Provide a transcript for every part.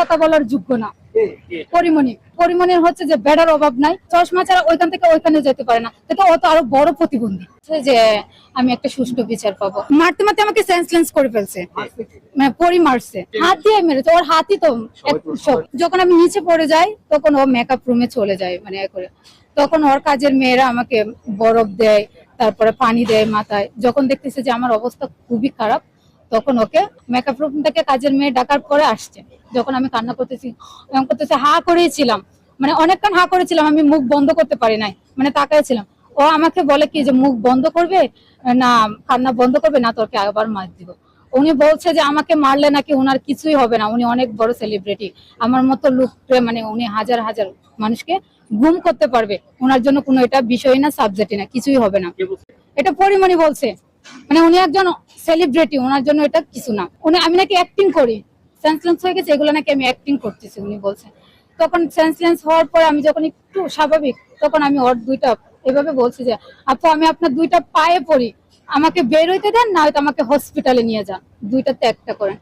কথা বলার যোগ্য না। পরিমণি। পরিমণির হচ্ছে যে বেড়ার অভাব নাই। চশমা ছাড়া ওইখান থেকে ওইখানে যেতে পারে না। তো ও তো আরও বড় প্রতিবন্ধী। যে আমি একটা সুষ্ঠু বিচার পাবো। মারতে মারতে আমাকে সেন্সলেন্স করে ফেলছে। মানে পরি মারছে। হাত দিয়ে মেরেছে। ওর হাতই তো সব। যখন আমি নিচে পড়ে যাই তখন ও মেকআপ রুমে চলে যায় মানে করে। তখন ওর কাজের মেয়েরা আমাকে বরফ দেয় তারপরে পানি দেয় মাথায়। যখন দেখতেছে যে আমার অবস্থা খুবই খারাপ তখন ওকে মেকআপ রুম থেকে কাজের মেয়ে ডাকার পরে আসছে। যখন আমি কান্না করতেছি এরকম করতেছে হা করেছিলাম মানে অনেকক্ষণ হা করেছিলাম আমি মুখ বন্ধ করতে পারি নাই মানে তাকাইছিলাম ও আমাকে বলে কি যে মুখ বন্ধ করবে? না কান্না বন্ধ করবে না তোকে আবার মার দিব। উনি বলছে যে আমাকে মারলে নাকি ওনার কিছুই হবে না উনি অনেক বড় সেলিব্রিটি আমার মতো লোককে মানে উনি হাজার হাজার মানুষকে গুম করতে পারবে। ওনার জন্য কোনো এটা বিষয় না সাবজেক্টই না কিছুই হবে না। এটা পরিমণি বলছে। মানে উনি একজন সেলিব্রিটি ওনার জন্য এটা কিছু না। উনি, আমি নাকি অ্যাক্টিং করি। সেন্সলেন্স হয়ে গেছে, এগুলো নাকি আমি অ্যাক্টিং করতেছি, উনি বলছে। তখন সেন্সলেন্স হওয়ার পরে আমি যখন একটু স্বাভাবিক, তখন আমি ওর দুইটা, এভাবে বলছি যে, আপু, আমি আপনার দুইটা পায়ে পড়ি। আমাকে বের হইতে দেন, না হয়তো আমাকে হসপিটালে নিয়ে যান। দুইটাতে একটা করেন।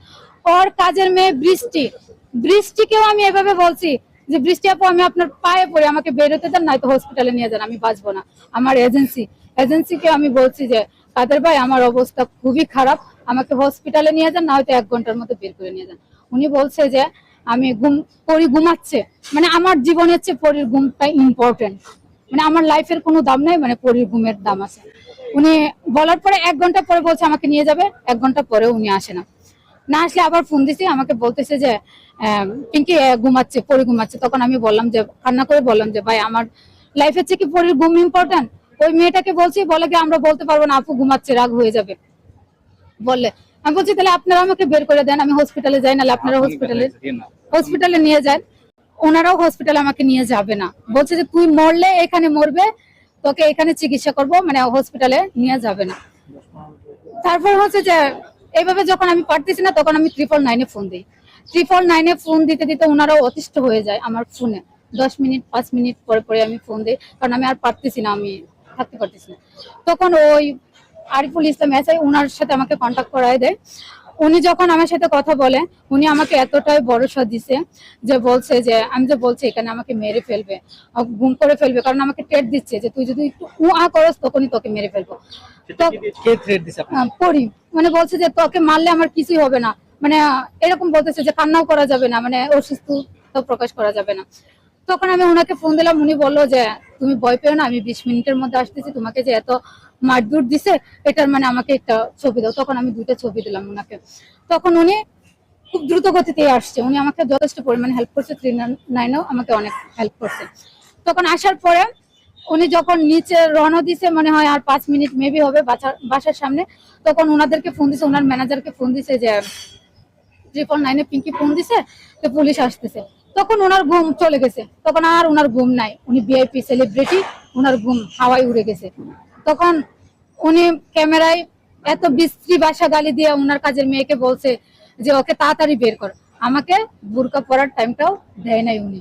ওর কাজের মেয়ে বৃষ্টি। বৃষ্টিকেও আমি এভাবে বলছি যে, বৃষ্টি আপু, আমি আপনার পায়ে পড়ি, আমাকে বের হতে দেন নয়তো হসপিটালে নিয়ে যান, আমি বাঁচবো না। আমার এজেন্সি এজেন্সিকে আমি বলছি যে কাদের ভাই, আমার অবস্থা খুবই খারাপ। আমাকে হসপিটালে নিয়ে যান না হয়তো এক ঘণ্টার মতো বের করে নিয়ে যান। উনি বলছে যে, আমি ঘুম, পরি ঘুমাচ্ছে। মানে আমার জীবনের চেয়ে পরির ঘুমটা ইম্পর্টেন্ট মানে আমার লাইফের কোনো দাম নাই মানে পরির ঘুমের দাম আছে। উনি বলার পরে এক ঘণ্টা পরে বলছে, আমাকে নিয়ে যাবে। এক ঘণ্টা পরে উনি আসে না। না আসলে আবার ফোন দিছি, আমাকে বলতেছে যে পিঙ্কি ঘুমাচ্ছে, পরি ঘুমাচ্ছে। তখন আমি বললাম যে, কান্না করে বললাম যে, ভাই, আমার লাইফের চেয়ে কি পরির ঘুম ইম্পর্টেন্ট ওই মেয়েটাকে বলছি বলে কি আমরা বলতে পারব না আপু ঘুমাচ্ছে রাগ হয়ে যাবে। বললে আমি বলছি তাহলে আপনারা আমাকে বের করে দেন আমি হসপিটালে যাই নাহলে আপনারা হসপিটালে হসপিটালে নিয়ে যান। ওনারাও হসপিটালে আমাকে নিয়ে যাবে না। বলছে যে তুই মরলে এখানে মরবে তোকে এখানে চিকিৎসা করব মানে হসপিটালে নিয়ে যাবে না। তারপর হচ্ছে যে এইভাবে যখন আমি পারতেছি না তখন আমি ট্রিপল নাইনে ফোন দিই। ট্রিপল নাইনে ফোন দিতে দিতে ওনারাও অতিষ্ঠ হয়ে যায় আমার ফোনে দশ মিনিট পাঁচ মিনিট পরে পরে আমি ফোন দিই কারণ আমি আর পারতেছি না আমি থাকতে পারতেছি না। তখন ওই আরিফুল ইসলাম এসআই ওনার সাথে আমাকে কন্ট্যাক্ট করায় দেয়। উনি যখন আমার সাথে কথা বলে উনি আমাকে এতটাই ভরসা দিছে যে বলছে যে আমি যে বলছি এখানে আমাকে মেরে ফেলবে গুম করে ফেলবে কারণ আমাকে টেট দিচ্ছে যে তুই যদি একটু উয়া করস তখনই তোকে মেরে ফেলব। পড়ি মানে বলছে যে তোকে মারলে আমার কিছুই হবে না। মানে এরকম বলতেছে যে কান্নাও করা যাবে না। মানে অসুস্থ প্রকাশ করা যাবে না। তখন আমি ওনাকে ফোন দিলাম, উনি বলল যে, তুমি ভয় পেও না, আমি বিশ মিনিটের মধ্যে আসতেছি, তোমাকে যে এত মারধর দিছে, এটার মানে আমাকে একটা ছবি দাও। তখন আমি দুইটা ছবি দিলাম ওনাকে। তখন উনি খুব দ্রুত গতিতে আসছে। উনি আমাকে যথেষ্ট পরিমাণে হেল্প করছে থ্রি নাইনও আমাকে অনেক হেল্প করছে। তখন আসার পরে উনি যখন নিচে রওনা দিছে, মনে হয় আর পাঁচ মিনিট মেবি হবে বাসার সামনে, তখন ওনাদেরকে ফোন দিছে ওনার ম্যানেজারকে ফোন দিছে যে ট্রিপল নাইনে পিঙ্কি ফোন দিছে, তো পুলিশ আসতেছে। তখন ওনার ঘুম চলে গেছে। তখন আর ওনার ঘুম নাই। উনি ভিআইপি সেলিব্রিটি ওনার ঘুম হাওয়ায় উড়ে গেছে। তখন উনি ক্যামেরায় এত বিশ্রী ভাষা গালি দিয়ে ওনার কাজের মেয়েকে বলছে যে ওকে তাড়াতাড়ি বের কর। আমাকে বুরকা পরার টাইমটাও দেয় নাই উনি।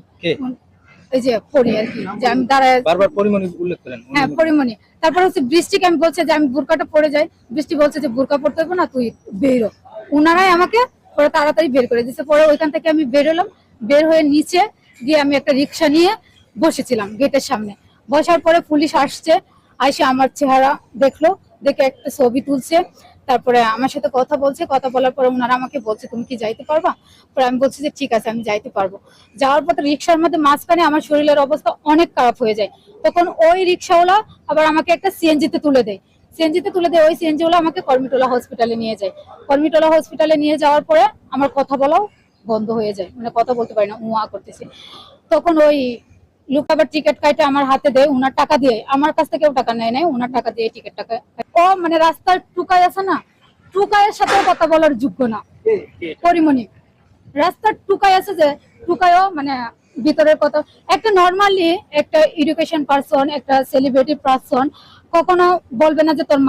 এই যে পড়ি আর কি যে আমি দাঁড়ায় বারবার পরিমণি উল্লেখ করেন। হ্যাঁ পরিমণি। তারপর হচ্ছে বৃষ্টিকে আমি বলছে যে আমি বুরকাটা পরে যাই। বৃষ্টি বলছে যে বুরকা পড়তে হবে না তুই বেরো। ওনারাই আমাকে পরে তাড়াতাড়ি বের করে দিচ্ছে পরে ওইখান থেকে আমি বেরোলাম। বের হয়ে নিচে গিয়ে আমি একটা রিক্সা নিয়ে বসেছিলাম গেটের সামনে। বসার পরে পুলিশ আসছে, আইসে আমার চেহারা দেখল, দেখে একটা ছবি তুলছে, তারপরে আমার সাথে কথা বলছে, কথা বলার পরে ওনারা আমাকে বলছে, তুমি কি যাইতে পারবা? পরে আমি বলছি যে, ঠিক আছে, আমি যাইতে পারব। যাওয়ার পথে রিক্সার মধ্যে মাঝখানে আমার শরীরের অবস্থা অনেক খারাপ হয়ে যায়। তখন ওই রিক্সাওয়ালা আবার আমাকে একটা সিএনজিতে তুলে দেয়। সিএনজিতে তুলে দেয়, ওই সিএনজি ওলা আমাকে কর্মিটোলা হসপিটালে নিয়ে যায়। কর্মিটোলা হসপিটালে নিয়ে যাওয়ার পরে আমার কথা বলাও বন্ধ হয়ে যায় মানে কথা বলতে পারি না উয়া করতেছি। তখন ওই লোক আবার টিকিট কাটে আমার হাতে দেয়, উনার টাকা দিয়ে। আমার কাছ থেকেও টাকা নেয় নাই, উনার টাকা দিয়ে টিকিট টাকা ও মানে রাস্তার টুকাই আছে না টুকাইয়ের সাথেও কথা বলার যোগ্য না। পরিমণি, রাস্তার টুকাই আছে যে টুকাইও মানে ভিতরের কথা। একটা নর্মালি একটা এডুকেশন পার্সন একটা সেলিব্রিটি পার্সন কখনো বলবে না যে তোর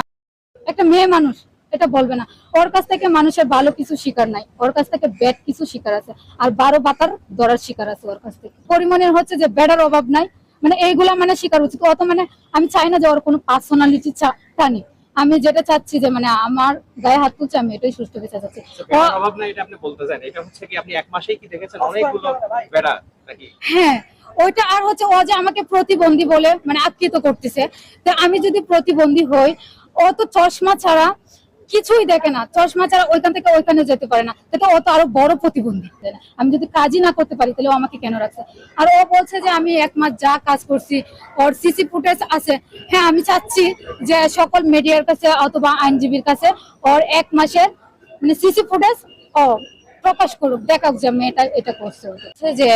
একটা মেয়ে মানুষ। এটা বলবে না। ওর কাছ থেকে মানুষের ভালো কিছু শিকার নাই। ওর কাছ থেকে ব্যাড কিছু শিকার আছে। আর বারো বাতার দরার শিকার আছে ওর কাছ থেকে। পরিমাণের হচ্ছে যে বেড়ার অভাব নাই। মানে এইগুলা মানে শিকার উচিত। অত মানে আমি চাই না যে ওর কোনো পার্সোনালিটি টানি আমি যেটা চাচ্ছি যে মানে আমার গায়ে হাত তুলছে আমি এটাই সুষ্ঠু বিচার চাচ্ছি। অভাব নাই এটা আপনি বলতে চান? এটা হচ্ছে কি আপনি এক মাসেই কি দেখেছেন অনেকগুলো বেড়া নাকি? হ্যাঁ ওইটা আর হচ্ছে ও যে আমাকে প্রতিবন্ধী বলে মানে আখ্যিত করতেছে। তো আমি যদি প্রতিবন্ধী হই ও তো চশমা ছাড়া কিছুই দেখে না। চশমা ছাড়া ওইখান থেকে ওইখানে যেতে পারে না। তো ও তো আরও বড় প্রতিবন্ধী। আমি যদি কাজই না করতে পারি, তাহলে আমাকে কেন রাখছে? আর ও বলছে যে, আমি এক মাস যা কাজ করছি, ওর সিসি ফুটেজ আছে। হ্যাঁ আমি চাচ্ছি যে, সকল মিডিয়ার কাছে অথবা আইনজীবীর কাছে ওর এক মাসের মানে সিসি ফুটেজ ও প্রকাশ করুক, দেখাক যে মেয়েটা এটা করছে। যে,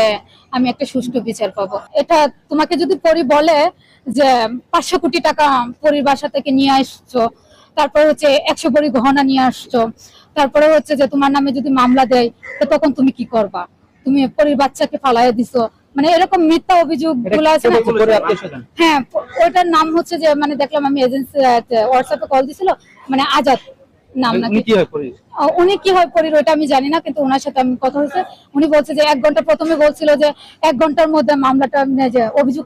আমি একটা সুষ্ঠু বিচার পাবো। এটা তোমাকে যদি পরি বলে যে, পাঁচশো কোটি টাকা পরির বাসা থেকে নিয়ে আসছো তারপরে হচ্ছে একশো বড়ি গহনা নিয়ে আসছো। তারপরে হচ্ছে যে তোমার নামে যদি মামলা দেয় তো তখন তুমি কি করবা? তুমি পরির বাচ্চাকে ফালাইয়া দিছো। মানে এরকম মিথ্যা অভিযোগগুলো আছে? হ্যাঁ ওইটার নাম হচ্ছে যে মানে দেখলাম আমি এজেন্সি হোয়াটসঅ্যাপে কল দিছিল মানে আজাদ নাম নাকি? উনি কি হয় পরে আহ, উনি কি পরির ওইটা আমি জানি না কিন্তু ওনার সাথে আমি কথা হয়েছে। উনি বলছে যে এক ঘণ্টা প্রথমে বলছিল যে এক ঘণ্টার মধ্যে মামলাটা মানে যে অভিযোগ